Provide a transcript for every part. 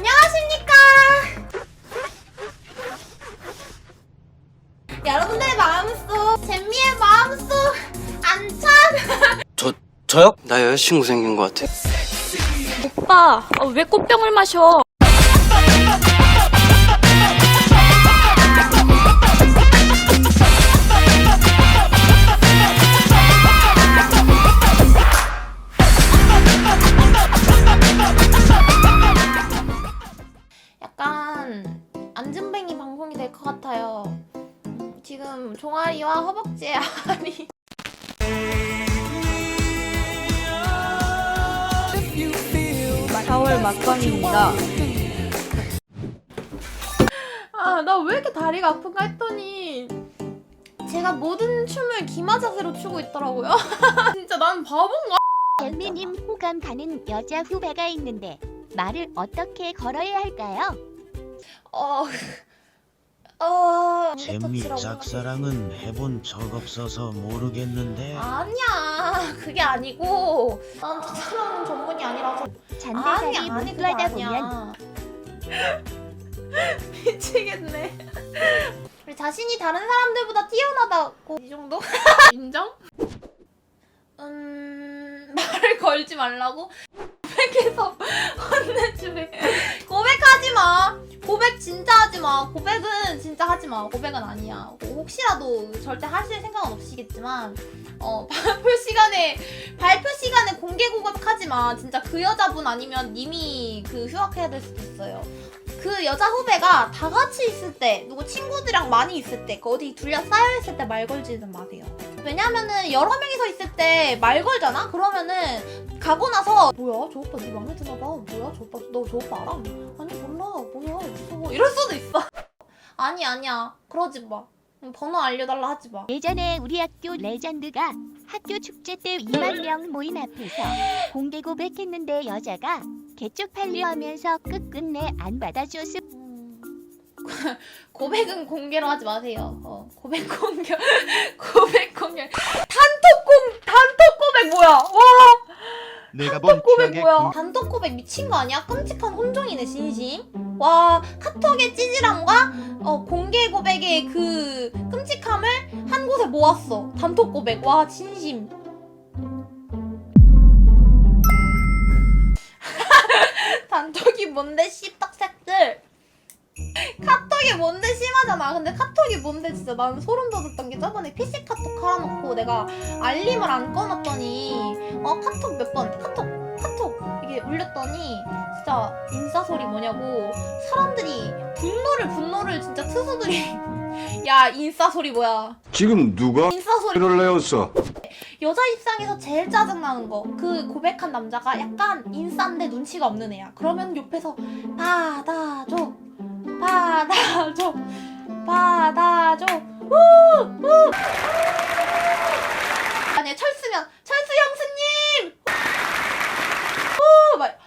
안녕하십니까. 여러분들의 마음속, 잼미의 마음속, 안찬. 저 저요? 나 여자친구 생긴 것 같아. 오빠, 어, 왜 꽃병을 마셔? 지금 종아리와 허벅지의 알이. 사월 막방입니다. 아, 나 왜 이렇게 다리가 아픈가 했더니 제가 모든 춤을 기마 자세로 추고 있더라고요. 진짜 난 바본가? 연미님 호감 가는 여자 후배가 있는데 말을 어떻게 걸어야 할까요? 어, 어, 터치라고 짝사랑은 해본 적 없어서 모르겠는데 아니야, 그게 아니고 난 짝사랑 전문이 아니라서 잔대살이 아니 아니 그거 묻어다 보면 아니야. 미치겠네. 우리 자신이 다른 사람들보다 뛰어나다고 이 정도? 인정? 음 말을 걸지 말라고 고백해서 혼내주래. 고백하지 마. 고백 진짜 하지 마. 고백은 진짜 하지 마. 고백은 아니야. 뭐 혹시라도 절대 하실 생각은 없시겠지만 어 발표 시간에 발표 시간에 공개 고백하지 마. 진짜 그 여자분 아니면 님이 그 휴학해야 될 수도 있어요. 그 여자 후배가 다 같이 있을 때, 누구 친구들이랑 많이 있을 때, 그 어디 둘러싸여 있을 때 말 걸지는 마세요. 왜냐면은 여러 명이서 있을 때 말 걸잖아? 그러면은 가고 나서 뭐야 저 오빠 네 마음에 드나 봐. 뭐야 저 오빠 너 저 오빠 알아? 아니 몰라. 뭐야 무서워. 이럴 수도 있어. 아니 아니야. 그러지 마. 음, 번호 알려달라 하지 마. 예전에 우리 학교 레전드가 학교 축제 때 2만 명 모임 앞에서 공개 고백했는데 여자가 개쪽팔려 하면서 끝끝내 안 받아줘서 음. 고백은 공개로 하지 마세요. 어, 고백 공개, 고백 공개. 단톡 공, 단톡 고백 뭐야? 와, 내가 본 고백 뭐야? 단톡 고백 미친 거 아니야? 끔찍한 혼종이네 진심. 와, 카톡의 찌질함과 어, 공개 고백의 그 끔찍함을 한 곳에 모았어. 단톡 고백. 와, 진심. 단톡이 뭔데 씨딱새들. 카톡이 뭔데 심하잖아. 근데 카톡이 뭔데 진짜 나는 소름 돋았던 게 저번에 PC 카톡 깔아놓고 내가 알림을 안 꺼놨더니 어 카톡 몇 번 카톡 카톡 이게 울렸더니 진짜 인싸 소리 뭐냐고. 사람들이 분노를 분노를 진짜 투수들이. 야 인싸 소리 뭐야. 지금 누가 인싸 소리. 를 내었어? 여자 입장에서 제일 짜증나는 거. 그 고백한 남자가 약간 인싸인데 눈치가 없는 애야. 그러면 옆에서 받아줘. 받아줘. 받아줘. 우우 아니 철수면 철수 형수님 우막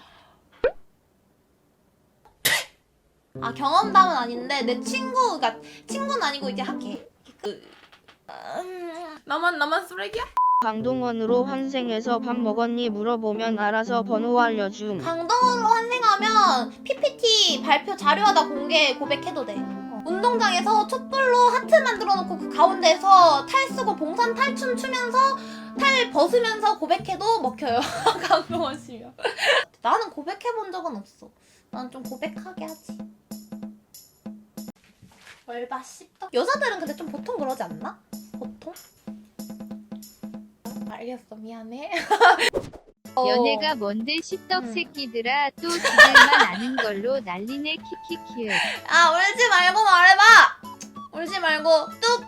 아 경험담은 아닌데 내 친구가 친구는 아니고 이제 학회 그 음, 나만 나만 쓰레기야? 강동원으로 환생해서 밥 먹었니 물어보면 알아서 번호 알려줌. 강동원으로 환생하면 PPT 발표 자료하다 공개 고백해도 돼. 어. 운동장에서 촛불로 하트 만들어 놓고 그 가운데서 탈 쓰고 봉산 탈춤 추면서 탈 벗으면서 고백해도 먹혀요. 강동원 씨면. 나는 고백해 본 적은 없어. 난 좀 고백하게 하지. 얼바 씹덕. 여자들은 근데 좀 보통 그러지 않나? 보통? 알겠어 미안해. 어. 연애가 뭔데 씹덕 음. 새끼들아 또 지들만 아는 걸로 난리네 키키키을 아 울지 말고 말해봐 울지 말고 뚝